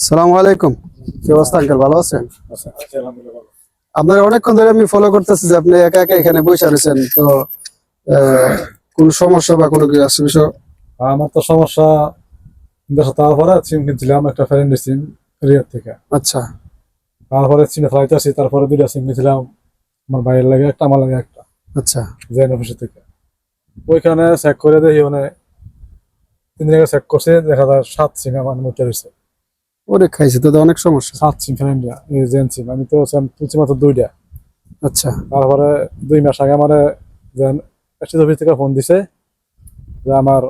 সালামু আলাইকুম। কি অবস্থা আঙ্কেল? ভালো আছেন? আপনার অনেকক্ষণ ধরে আমি ফলো করতেছি যে আপনি একা একা এখানে বসে রয়েছেন তো কোন সমস্যা বা কোনো কিছু আছে বিষয়? আমার তো সমস্যা দেশে তারপরে সিম কিনছিলাম একটা ফ্রেন্ডের সিম রিয়ার থেকে। আচ্ছা। তারপরে সিমে ফ্লাইট আসি তারপরে দুইটা সিম কিনছিলাম আমার ভাইয়ের লাগে একটা আমার লাগে একটা। আচ্ছা। জেন অফিসের থেকে। ওইখানে চেক করে দেখি মানে তিন জায়গায় চেক করছে দেখা যায় সাত সিম আমার মধ্যে রয়েছে। ওরে খাইছে তো অনেক সমস্যা। সাত সিম ফ্রেন্ড জেন সিম আমি তো সিম তুলছি মাত্র দুইটা। আচ্ছা। তারপরে দুই মাস আগে আমার জেন এসটি অফিস থেকে ফোন দিছে যে আমার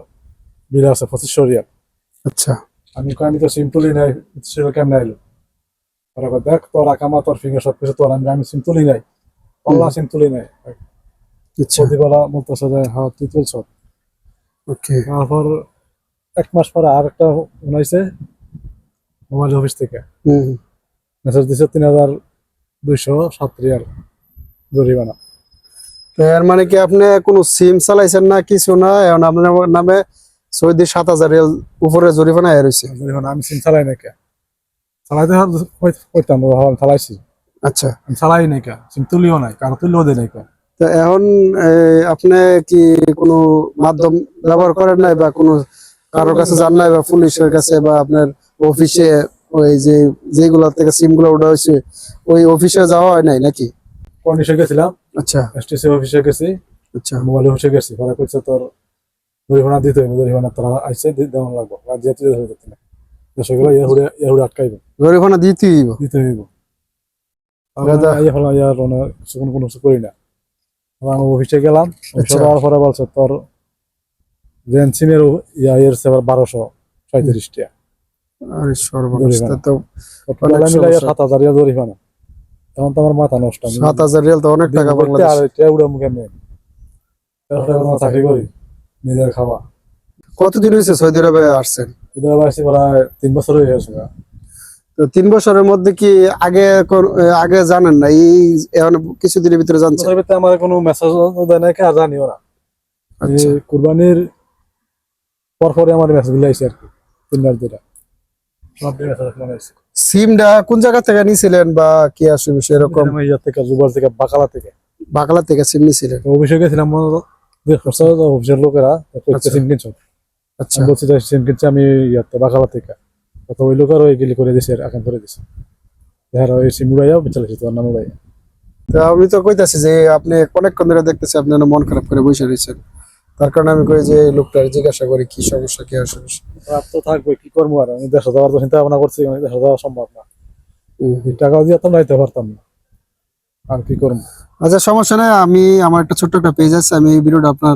বিল আছে পঁচিশশো রিয়াল। আচ্ছা। আমি কই আমি তো সিম তুলি নাই ছিল কেমন আইলো? ওরা দেখ তোর আকামা তোর ফিঙ্গার সব কিছু তোর আমি আমি সিম তুলি নাই। অল্লাহ সিম তুলি নাই। আচ্ছা। প্রতিবেলা বলতেছে যে হ্যাঁ তুই তুলছ। ওকে। তারপর এক মাস পরে আর একটা বানাইছে মোবাইল অফিস থেকে। মেসেজ দিছে তিন হাজার দুইশো সাত রিয়াল জরিমানা। তো এর মানে কি আপনি কোনো সিম চালাইছেন না কিছু না? এখন আপনার নামে সৌদি সাত হাজার রিয়াল উপরে জরিমানা হয়ে রয়েছে জরিমানা আমি সিম চালাই নাই কে? চালাইতে কইতাম ভাবলাম চালাইছি। আচ্ছা। আমি চালাই নাই কে? সিম তুলিও নাই কারও তুলিও দেয় নাই কে? তো এখন আপনি কি কোনো মাধ্যম ব্যবহার করেন নাই বা কোনো কারোর কাছে যান নাই বা পুলিশের কাছে বা আপনার অফিসে ওই যে যেগুলো থেকে সিমগুলো ওঠা হয়েছে ওই অফিসে যাওয়া হয় নাই নাকি? কর্নিশে গেছিলাম? আচ্ছা। এসটিসি অফিসে গেছি। আচ্ছা। মোবাইল অফিসে গেছি। ওরা কইছে তোর জরিমানা দিতে হইবে জরিমানা তোরা আইসে দেওয়া লাগবো। আর যেতে ধরে যেতে না সেগুলো ইয়াহুড়ে ইয়াহুড়ে আটকাইবে। জরিমানা দিতেই হইব। দিতে হইব। দাদা। ইয়ে হলো ইয়ার কোনো কোনো কিছু করি না। আমি অফিসে গেলাম। অফিসে আচ্ছা। যাওয়ার পরে বলছে তোর জেন সিমের ইয়া এর সেবার বারোশো পঁয়ত্রিশ টাকা আরে সর্বনাশ তো অনেক সমস্যা। সাত হাজার জরিমানা তখন তো আমার মাথা নষ্ট। আমি সাত হাজার রিয়াল তো অনেক টাকা বাংলাদেশ। আর এটা উড়ে মুখে নেই। তারপরে চাকরি করি নিজের খাওয়া। কতদিন হয়েছে সৌদি আরবে আসছেন? এদের আসছি প্রায় তিন বছর হয়ে গেছে তো তিন বছরের মধ্যে কি আগে আগে জানেন না? এই এখন কিছুদিনের ভিতরে জানছেন? ভিতরে আমার কোনো মেসেজ দেয় নাই আর জানিও না। আচ্ছা। কুরবানির পর পরে আমার মেসেজগুলো আইসে আর কি তিন মাস ধরে সব মেসেজ মানে আইসে সিমটা কোন জায়গা থেকে নিয়েছিলেন বা কি আসবে বিষয় এরকম? আমি থেকে জুবার থেকে বাকালা থেকে। বাকলা থেকে সিম নিয়েছিলেন তো অফিসে গেছিলাম অফিসের লোকেরা আচ্ছা। সিম কিনছো। আচ্ছা। বলছি সিম কিনছি আমি ইয়াতে বাকালা থেকে। তো ওই লোকের ওই গিলি করে দিছে আকাম করে দিছে। ওই সিম উড়াইয়া চালাইছে তোর নাম উড়াইয়া। তো আমি তো কইতাছি যে আপনি অনেকক্ষণ ধরে দেখতেছি আপনি মন খারাপ করে বসে রয়েছেন। তার কারণে আমি কই যে এই লোকটার জিজ্ঞাসা করি কি সমস্যা কি অসমস্যা রাত তো থাকবে কি করব আর? আমি দেড়শো যাওয়ার তো চিন্তা ভাবনা করছি আমি দেড়শো যাওয়া সম্ভব না। টাকা দিয়ে তো নাইতে পারতাম না। আর কি করব? আচ্ছা সমস্যা নেই আমি আমার একটা ছোট্ট একটা পেজ আছে আমি এই ভিডিওটা আপনার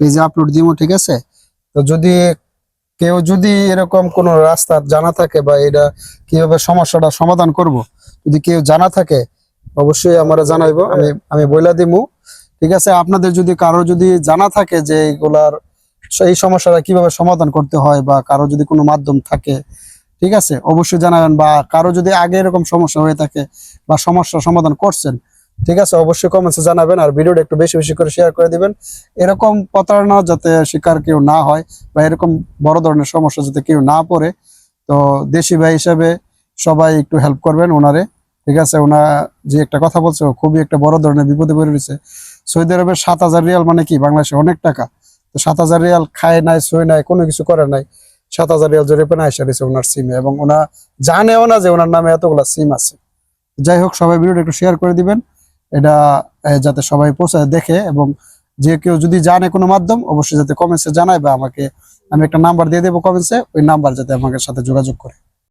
পেজে আপলোড দিব ঠিক আছে? তো যদি কেউ যদি এরকম কোনো রাস্তা জানা থাকে বা এটা কীভাবে সমস্যাটা সমাধান করব যদি কেউ জানা থাকে অবশ্যই আমরা জানাইবো আমি আমি বইলা দিমু। ঠিক আছে? আপনাদের যদি কারও যদি জানা থাকে যে এগুলার এই সমস্যাটা কীভাবে সমাধান করতে হয় বা কারও যদি কোনো মাধ্যম থাকে, ঠিক আছে? অবশ্যই জানাবেন বা কারও যদি আগে এরকম সমস্যা হয়ে থাকে বা সমস্যার সমাধান করছেন, ঠিক আছে? অবশ্যই কমেন্টসে জানাবেন আর ভিডিওটা একটু বেশি বেশি করে শেয়ার করে দিবেন। এরকম প্রতারণা যাতে শিকার কেউ না হয় বা এরকম বড় ধরনের সমস্যা যাতে কেউ না পড়ে, তো দেশি ভাই হিসাবে সবাই একটু হেল্প করবেন ওনারে, ঠিক আছে? ওনা যে একটা কথা বলছে খুবই একটা বড় ধরনের বিপদে পড়ে রয়েছে। সৌদি আরবের সাত হাজার রিয়াল মানে কি? বাংলাদেশে অনেক টাকা। তো সাত হাজার রিয়াল খায় নাই সই নাই, কোনো কিছু করে নাই। সাত হাজার রিয়াল জরিপে এসে রয়েছে ওনার সিমে এবং ওনা জানেও না যে ওনার নামে এতগুলা সিম আছে। যাই হোক, সবাই ভিডিওটা একটু শেয়ার করে দিবেন। এটা যাতে সবাই পৌঁছায়, দেখে এবং যে কেউ যদি জানে কোনো মাধ্যম, অবশ্যই যাতে কমেন্টসে জানায় বা আমাকে, আমি একটা নাম্বার দিয়ে দেবো কমেন্টসে ওই নাম্বার যাতে আমাকে সাথে যোগাযোগ করে।